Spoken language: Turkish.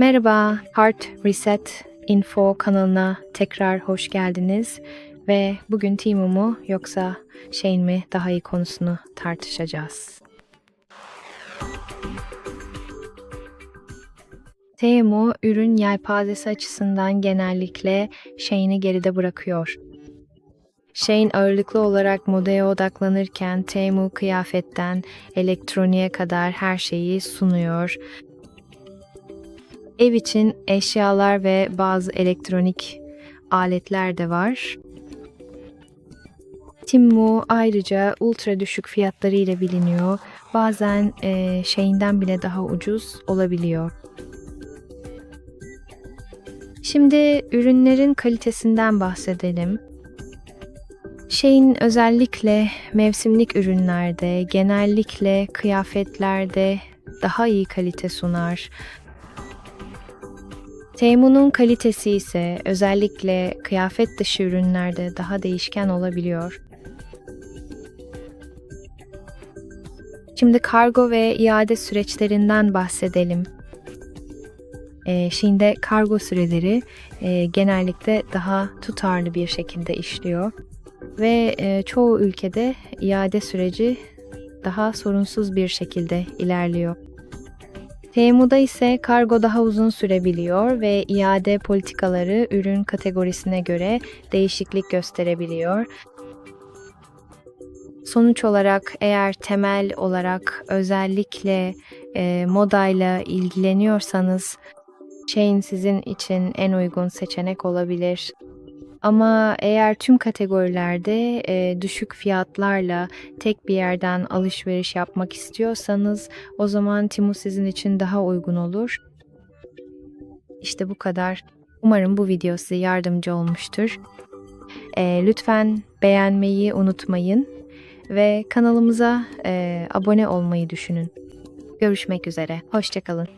Merhaba, Heart Reset Info kanalına tekrar hoş geldiniz ve bugün Timo mu yoksa Shane mi daha iyi konusunu tartışacağız. Temo ürün yelpazesi açısından genellikle Shane'i geride bırakıyor. Shane ağırlıklı olarak modaya odaklanırken Temu kıyafetten elektroniğe kadar her şeyi sunuyor. Ev için eşyalar ve bazı elektronik aletler de var. Timmu ayrıca ultra düşük fiyatları ile biliniyor. Bazen e, şeyinden bile daha ucuz olabiliyor. Şimdi ürünlerin kalitesinden bahsedelim. Şeyin özellikle mevsimlik ürünlerde, genellikle kıyafetlerde daha iyi kalite sunar. Teymun'un kalitesi ise özellikle kıyafet dışı ürünlerde daha değişken olabiliyor. Şimdi kargo ve iade süreçlerinden bahsedelim. Ee, şimdi kargo süreleri e, genellikle daha tutarlı bir şekilde işliyor ve e, çoğu ülkede iade süreci daha sorunsuz bir şekilde ilerliyor. Temu'da ise kargo daha uzun sürebiliyor ve iade politikaları ürün kategorisine göre değişiklik gösterebiliyor. Sonuç olarak eğer temel olarak özellikle e, modayla ilgileniyorsanız Chain sizin için en uygun seçenek olabilir. Ama eğer tüm kategorilerde e, düşük fiyatlarla tek bir yerden alışveriş yapmak istiyorsanız o zaman Timu sizin için daha uygun olur. İşte bu kadar. Umarım bu video size yardımcı olmuştur. E, lütfen beğenmeyi unutmayın ve kanalımıza e, abone olmayı düşünün. Görüşmek üzere. Hoşçakalın.